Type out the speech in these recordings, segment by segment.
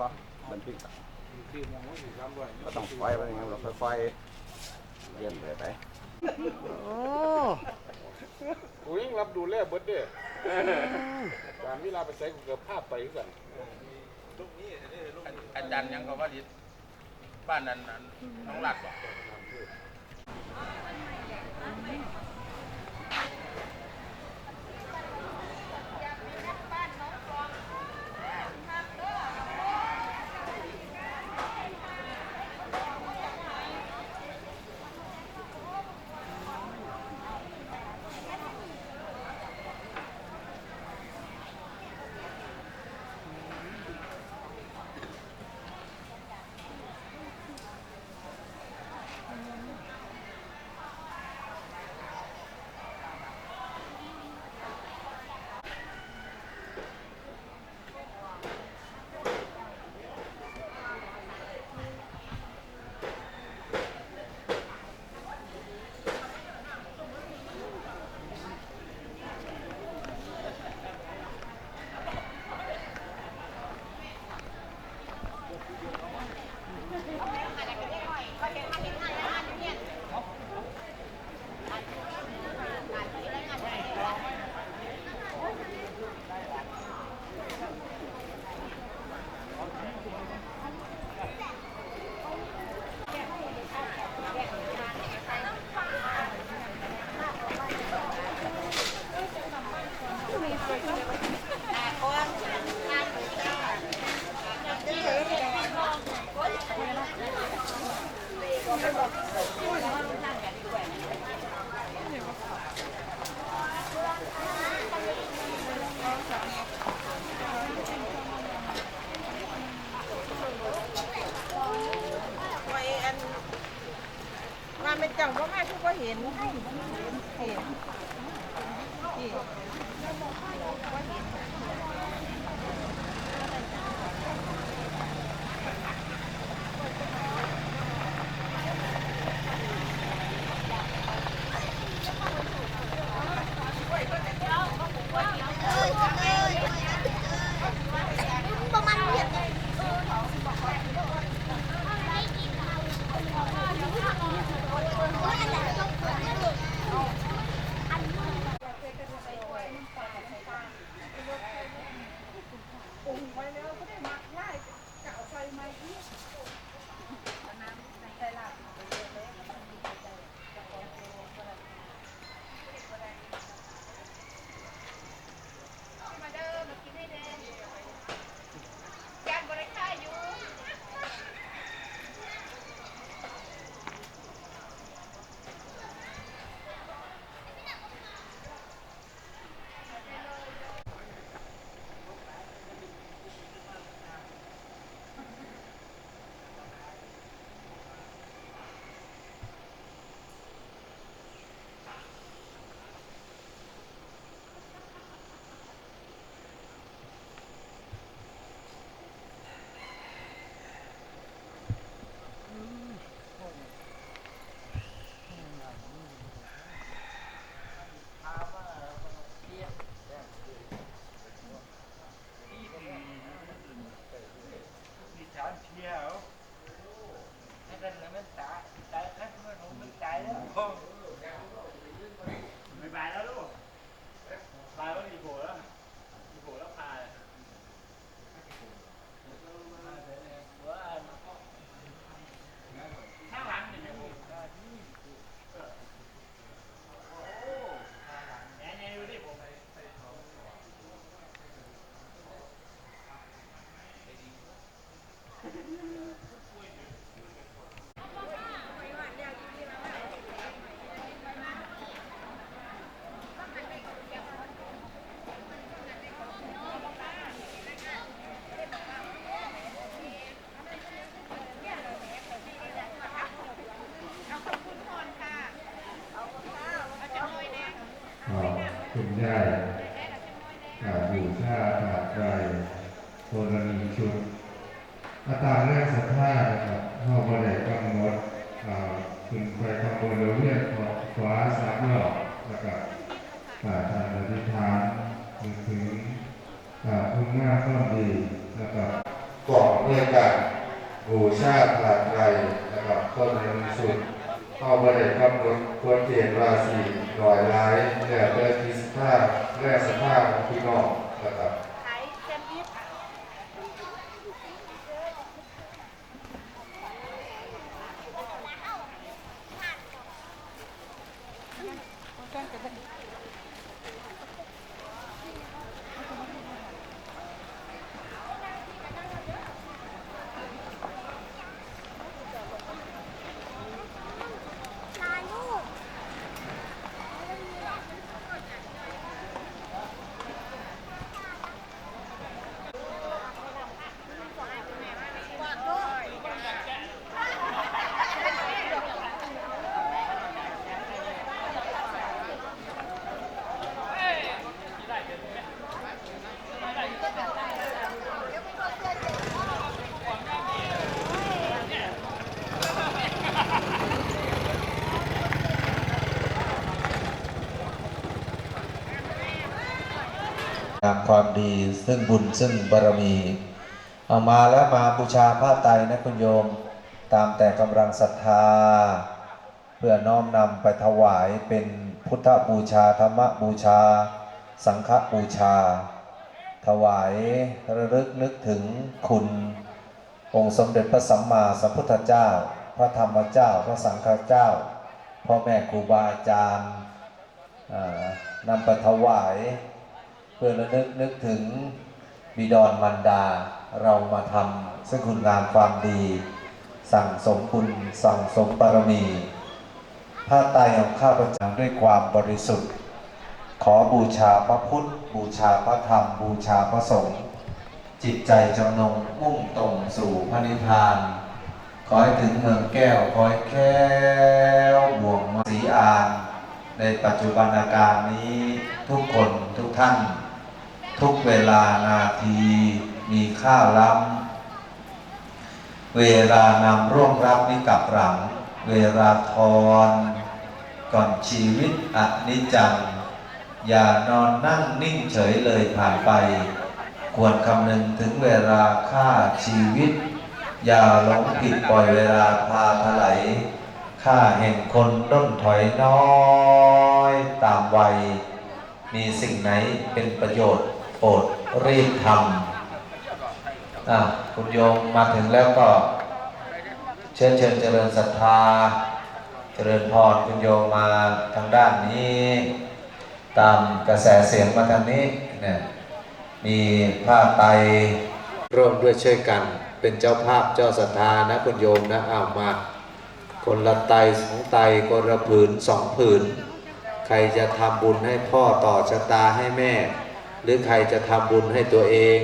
ว่าบันทึกอะที่มองว่าอยู่ครับด้วยก็ต้องปล่อยไปอย่างเงี้ยเราค่อยๆเรียนไปไปโอ้กูยังรับดูแลเบิดเด้การเวลาไปใส่กูเกือบภาพไปกันอาจารย์ยังก็ว่าลิบ้านนั้นนั้นน้องหลักบอก ว่าแม่ทุกคนเห็นเห็น บริกรรมกฎควรเกณฑ์ราศีหน่อยร้ายเหนือเกินที่สภาพแรกสภาพของพี่น้องนะครับ ขายแซนด์วิช งาม ความดี ซึ่งบุญซึ่งบารมี เอามาแล้วมาบูชาพระไตรนะคุณโยม ตามแต่กำลังศรัทธา เพื่อน้อมนำไปถวายเป็นพุทธบูชาธรรมบูชา สังฆบูชา ถวายระลึกนึกถึงคุณ องค์สมเด็จพระสัมมาสัมพุทธเจ้า พระธรรมเจ้า พระสังฆเจ้าพ่อแม่ครูบาอาจารย์นำไปถวาย เพื่อระลึกนึกถึงบิดอนมันดา เรามาทำซึ่งคุณงามความดี สั่งสมคุณสั่งสมบารมีผ้าไตรของข้าพเจ้าด้วยความบริสุทธิ์ ขอบูชาพระพุทธ บูชาพระธรรม บูชาพระสงฆ์จิตใจจำนงมุ่งตรงสู่พระนิพพาน ขอให้ถึงเมืองแก้ว ขอให้แค้วบ่วงมสีอาน ในปัจจุบันาการนี้ทุกคนทุกท่าน ทุกเวลานาทีมีค่าล้ำเวลานำร่วงรับนิกับหลัง เวลาทอนก่อนชีวิตอนิจจัง อย่านอนนั่งนิ่งเฉยเลยผ่านไป ควรคำนึงถึงเวลาค่าชีวิต อย่าหลงผิดปล่อยเวลาพาถลายข้าเห็นคนด้นถอยน้อย ตามวัย มีสิ่งไหนเป็นประโยชน์ โปรดรีบทำอะคุณโยมมาถึงแล้วก็ เชิญเชิญเจริญศรัทธา เจริญพรคุณโยมมาทางด้านนี้ ตามกระแสเสียงมาทางนี้เนี่ยมีผ้าไตร่วมด้วยช่วยกัน เป็นเจ้าภาพเจ้าศรัทธานะคุณโยมนะเอามา คนละไตสองไตคนละผืนสองผืน ใครจะทำบุญให้พ่อต่อชะตาให้แม่ หรือใครจะทำบุญให้ตัวเอง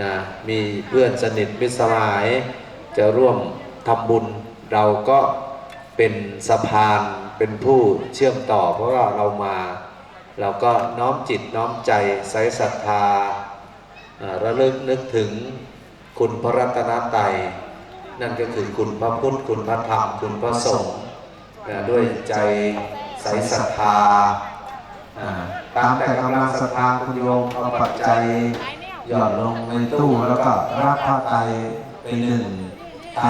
นะมีเพื่อนสนิทมิตรสหาย จะร่วมทำบุญ เราก็เป็นสะพานเป็นผู้เชื่อมต่อ เพราะว่าเรามา เราก็น้อมจิตน้อมใจใส่ศรัทธาระลึกนึกถึงคุณพระรัตนตรัยนั่นก็คือคุณพระพุทธคุณพระธรรมคุณพระสงฆ์ด้วยใจใส่ศรัทธาา ตามแต่กำลังศรัทธาคุณโยมเอาปัจจัยหย่อนลงในตู้แล้วก็รับผ้าไตรไปหนึ่งไตร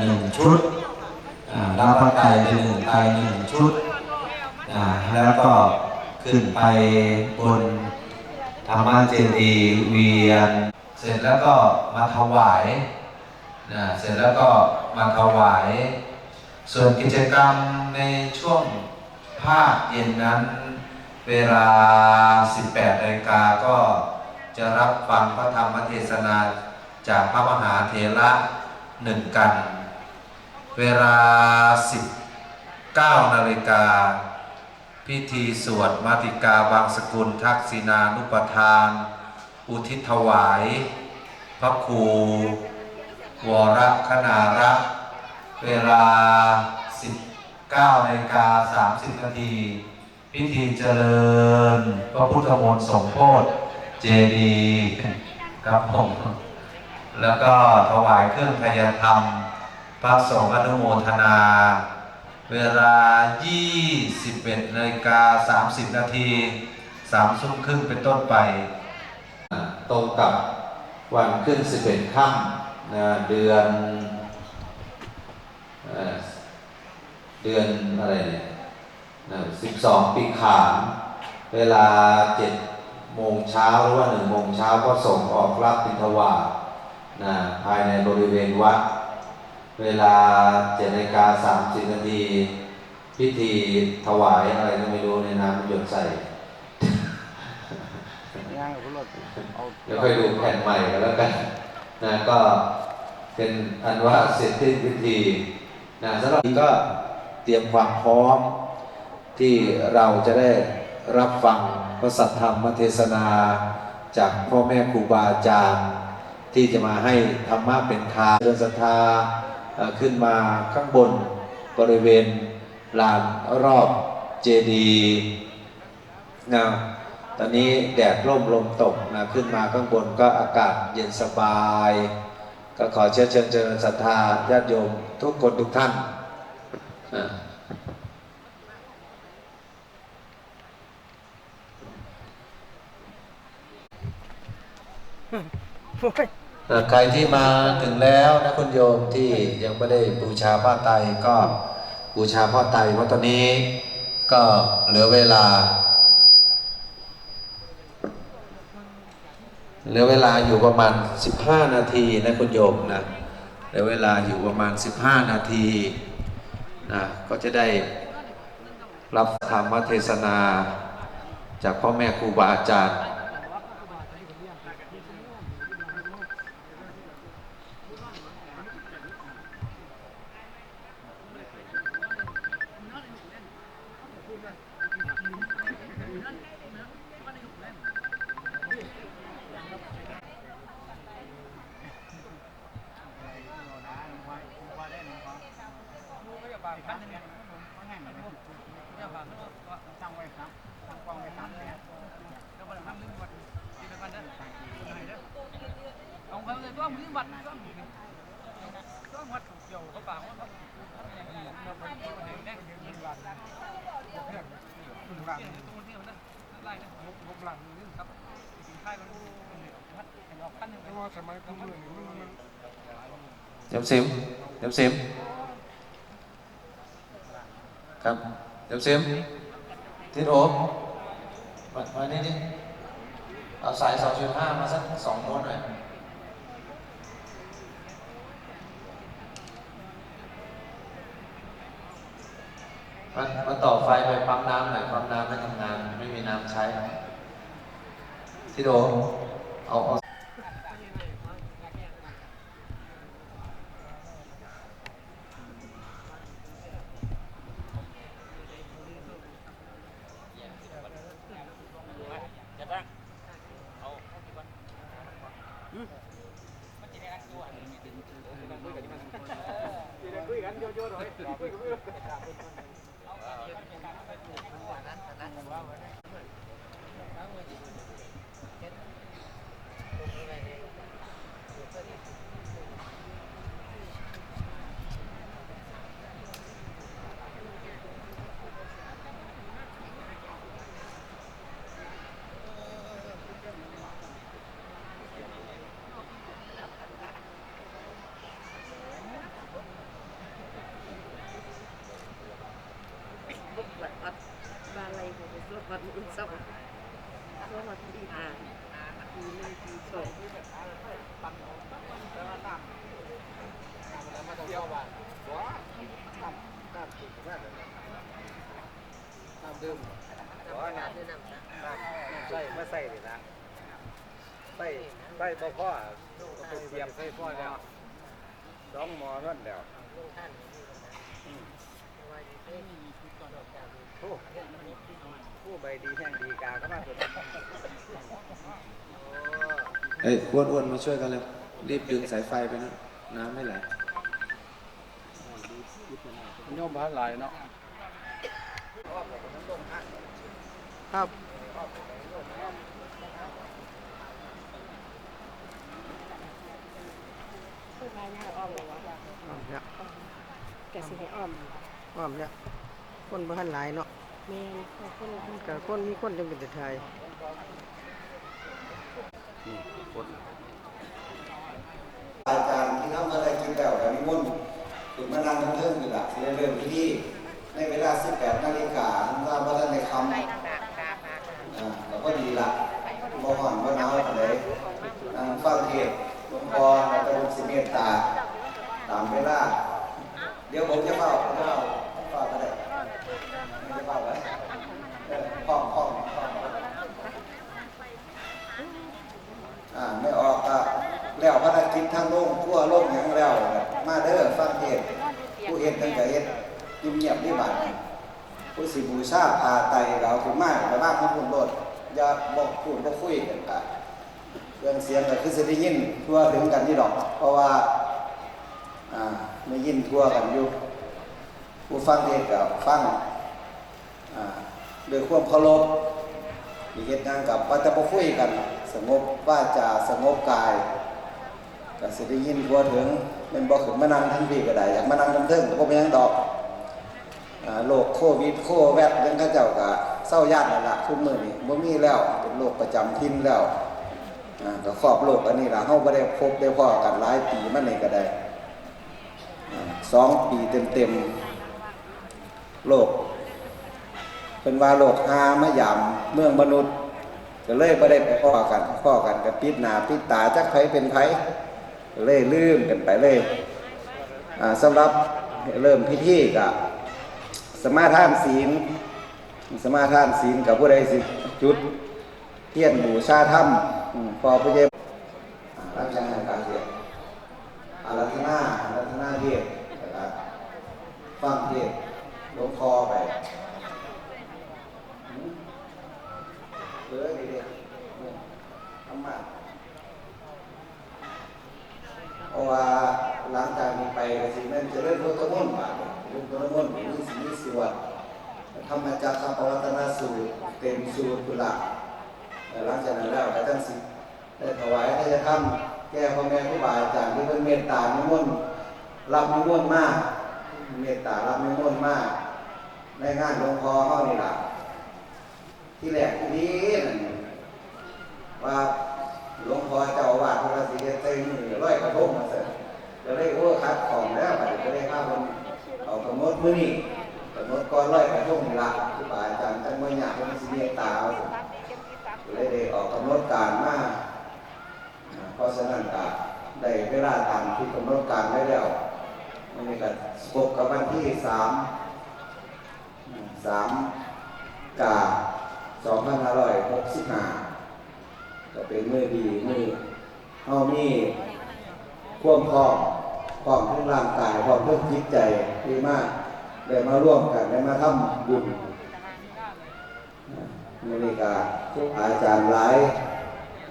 หนึ่งชุดรับผ้าไตรไปหนึ่งไตรหนึ่งชุด แล้วก็ขึ้นไปบนธรรมเจดีย์เวียน เสร็จแล้วก็มาถวายนะเสร็จแล้วก็มาถวาย ส่วนกิจกรรมในช่วง ภาคเย็นนั้น เวลา 18นาฬิกาก็จะรับฟังพระธรรมเทศนาจากพระมหาเถระหนึ่งกัน เวลา 19นาฬิกาพิธีสวดมาติกาบางสกุลทักษินานุปทาน อุทิศถวาย พระครูวรคณารักเวลา 1 9นาฬิกา30นาทีพิธีเจริญพระพุทธมนต์สมโพธิเจดีครับผมแล้วก็ถวายเครื่องพยธรรม พระสงฆ์อนุโมทนา เวลา 21นาฬิกา30 นาที3ทุ่มครึ่งเป็นต้นไป ตรงกับวันขึ้น 11ค่ำเดือน เอ่อเดือนอะไรเนี่ยนะ12ปีขานเวลา7โมงเช้าหรือว่า1โมงเช้าก็ส่งออกรับบิณฑบาตนะภายในบริเวณวัด เวลา7นาฬิกา30นาทีพิธีถวายอะไรก็ไม่รู้ในน้ำหยดใส่ย่างกับรถเอาเดี๋ยวค่อยดูแผ่นใหม่กันแล้วกันนะก็เป็นอันว่าเสร็จสิ้นพิธีนะสำหรับนี้ก็เตรียมความพร้อม ที่เราจะได้รับฟังพระสัทธรรมเทศนา จากพ่อแม่ครูบาอาจารย์ที่จะมาให้ธรรมะเป็นทางเดินศรัทธาขึ้นมาข้างบนบริเวณลานรอบเจดีย์นะตอนนี้แดดร่มลมตกนะขึ้นมาข้างบนก็อากาศเย็นสบาย ก็ขอเชิญเชิญเจริญศรัทธาญาติโยมทุกคนทุกท่าน ใครที่มาถึงแล้วนะคุณโยมที่ยังไม่ได้บูชาผ้าไตก็บูชาผ้าไตเพราะตอนนี้ก็เหลือเวลา เหลือเวลาอยู่ประมาณ 15 นาทีนะคุณโยมนะเหลือเวลาอยู่ประมาณ 15 นาที นะก็จะได้รับธรรมเทศนา จากพ่อแม่ครูบาอาจารย์ เอาเขาเลยต้องมือบัตรต้อง ครับเดี๋ยวซิมเซียมครับเดี๋ยวซิมทิศโอมามานี่ดิเอาสายสองจุดห้ามาสักสองโน้ตหน่อยมามาต่อไฟไปปั๊มน้ำหน่อยปั๊มน้ำไม่ทำงาน ไม่มีน้ำใช้ทิศโอเอาเอา ยของสวัสดิ์อุ่นสวัสดิ์สวัสดีอ่าปีหนึ่งปีสองน้ำดื่มขอน้ำน้ำใส่มาใส่ดินะใส่ใส่บ่พ่อไปเสียบใส่พ่อแล้วสองหมอนั่นแล้วโอ้ ผู้ใบดีแห่งดีกาเข้ามาสุดเอ้ยอ้วนอ้วนมาช่วยกันเลยรีบดึงสายไฟไปนะน้ำไม่ไหลโยมบ้านหลายเนาะครับผู้ชายน่าอ้อมเลยวะอ้อมเนี่ยแกสิให้อ้อมอ้อมเนี่ยคนบ้านหลายเนาะ แายกับคนมีคนยังเป็นแต่ไทยนี่คนอาจารย์ที่น้ำอะไรกินแล้วกับนิมุ่นถึงมานานเพิ่มอยู่ละในเรื่องที่ในเวลา 18นาฬิกาตามพระท่านในคำอ่าเราก็ดีละบ่ห่อนบ่หนาวอะไรดนั่งฟังเทศน์หลวงพ่อแล้วก็ลูกศิย์เมตตา ตามเวลา เดี๋ยวผมจะเข้าเข้า ภารกิจทางโลกทั่วโลกหยังแล้วนะมาเด้อฟังเทศผู้เฮ็ดทั้งก็เฮ็ดยิ้มเงียบที่บานผู้สิบูชาพาไตเราถึงมากแต่ว่าของคุณโลดอย่าบอกพูดบ่คุยกันเรื่องเสียงก็คือสิได้ยินทั่วถึงกันนี่ดอก เพราะว่าอ่าไม่ยินทั่วกันอยู่ผู้ฟังเทศกับฟังอ่าด้วยความเคารพมีเหตุงานกับว่าจะมาคุยกัน สงบว่าจะสงบกาย ก็สิได้ยินทั่วถึงเป็นบอกขึ้นมานั่งทั้งพี่ก็ได้อยากมานั่งทั้งเทิงก็บ่ยังดอกโรคโควิดโคแวดยังข้าเจ้าก็เศร้าญาตินั่นละทุกมือนี้บ่มีแล้วเป็นโรคประจำถิ่นแล้วอ่าก็ครอบโรคอันนี้ละเฮาบ่ได้พบได้พ้อกันหลายปีมานี่ก็ได้สองปีเต็มๆโลกเป็นว่าโลกหามายามเมืองมนุษย์ก็เลยไม่ได้ไปพ่อกันพ่อกันกับปิดหนาปิดตาจักไผเป็นไผ เลยลืมกันไปเลยสำหรับเริ่มพิธีกับสมาทานศีล สมาทานศีลกับผู้ใดสิจุดเทียนบูชาธรรมอืมพอพระเจ้าอ่ารับใช้งานการเรียน อารัธนาอารัธนาเทศนะครับฟังเทศหลวงคอไปหืมเหลือดีเด็กทำมาเพราะว่าหลังจากนี้ไปก็สินั่นจะเริ่มพุทธมนต์บาดเนี่ยเริ่มพุทธมนต์มีสิมีสิวัตธรรมจักรปวัตนสูตรเต็ม สูตรพุละแต่หลังจากนั้นแล้วก็ตั้งสิได้ถวายทายธรรมแก่พ่อแม่ครูบาอาจารย์ที่เพิ่นเมตตานิมนต์รับนิมนต์มาก เมตตารับนิมนต์มาก ในงานหลวงพ่อเฮานี่ล่ะที่แรกที่นี้นั่นว่าหลวงพ่อเจ้าอาวาสพระศรีเฮ็ดใส่มือร้อยกระทงมาเสร็จก็เลยโอ้คัดของแล้วบัดนี้ก็เลยพาเพิ่นเอากำหนดมือนี้กำ หนดก่อนร้อยกระทงนี่ล่าอาจารย์จังบ่ยากเพิ่นสิเมตตาเอาก็เลยได้ออกกำหนดการมาอ่าเพราะฉะนั้นก็ได้เวลาตามที่กำหนดการไว้แล้วมันนี่ก็พบกับวันที่สามสามกาสองพันห้าร้อยหกสิบห้าก็เป็นมือดีมือเฮามีความพร้อมพร้อมทั้งร่างกายพร้อมทั้งจิตใจดีมาก ได้มาร่วมกันได้มาทำบุญมือนี้ก็อาจารย์หลาย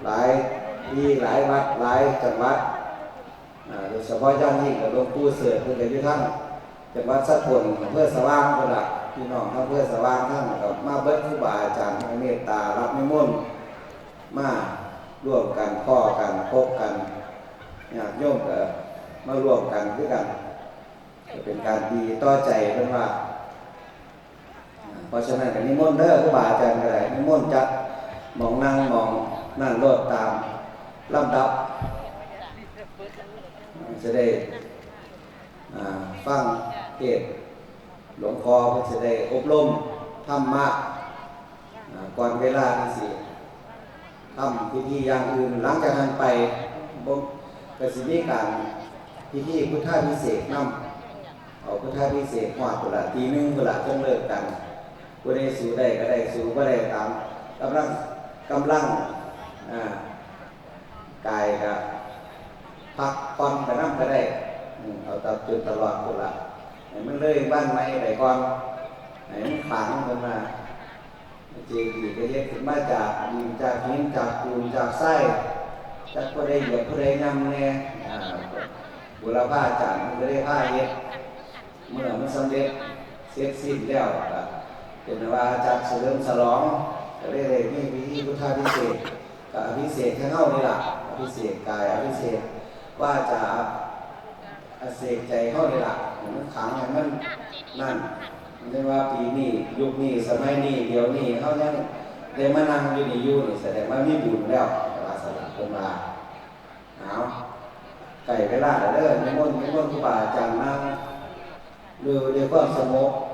หลายที่หลายวัดหลายจังหวัดโดยเฉพาะอย่างยิ่งกับหลวงปู่เสือเพื่อนเดชท่านจังหวัดสัตพลอำเพื่อสว่างคนละพี่น้องทั้งเพื่อสว่างทั้งกับมาเบิดครูบาอาจารย์ทั้เมตตารับนิมนต์มาร่วมกันพ่อกันพบกันญาติโยมก็มาร่วมกันด้วยกัน ก็เป็นการดีต่อใจเป็นว่าเพราะฉะนั้นก็นิมนต์เด้อครูบาอาจารย์ก็ได้นิมนต์จัดมองนั่งมองนั่นโลดตามลำดับจะได้ฟังเทศหลวงพ่อเพื่อจะได้อบรมธรรมะอ่าก่อนเวลาที่สิทำพิธีอย่างอื่นหลังจากนั้นไปบ่กสิมีการพิธีพุทธาพิเศษกนำ เอาพิเศษกหอดตุละตีหนึงตุละจงเลิกกันผู้ใดสูได้ก็ได้สู้บ่ได้ตามกำลังกำลังอ่ากายก็พักผ่อนไปนั่งก็ได้เอาตามจุดตลอดตุละให้มันเลยบ้านไม้ไปก่อนให้มันขังมันมาเจดีก็เฮ็ดขึ้นมาจากดินจากหินจากปูนจากไส้จากผู้ใดเหยียบผู้ใดนำแน่อ่าบุรพาจารย์มันก็ได้ผ้าเฮ็ด เมื่อมันสำเร็จเสร็จสิ้นแล้วก็เป็นว่าจากเฉลิมฉลองก็ได้เลยมีพิธีพุทธาพิเศษกับอภิเศษกให้เฮานี่ล่ะอภิเศษกายอภิเศษว่าจะอเสกใจเข้าเลยล่ะให้มันขังให้มันนั่นมันเรียกว่าปีนี้ยุคนี้สมัยนี้เดี๋ยวนี้เขายังได้มานั่งอยู่นี่อยู่นี่แสดงว่ามีบุญแล้วแต่ว่าสลับเป็นมาเอาไก่เวลาเด้อนิมนต์นิมนต์ครูบาอาจารย์นั่ง ดูด้วยค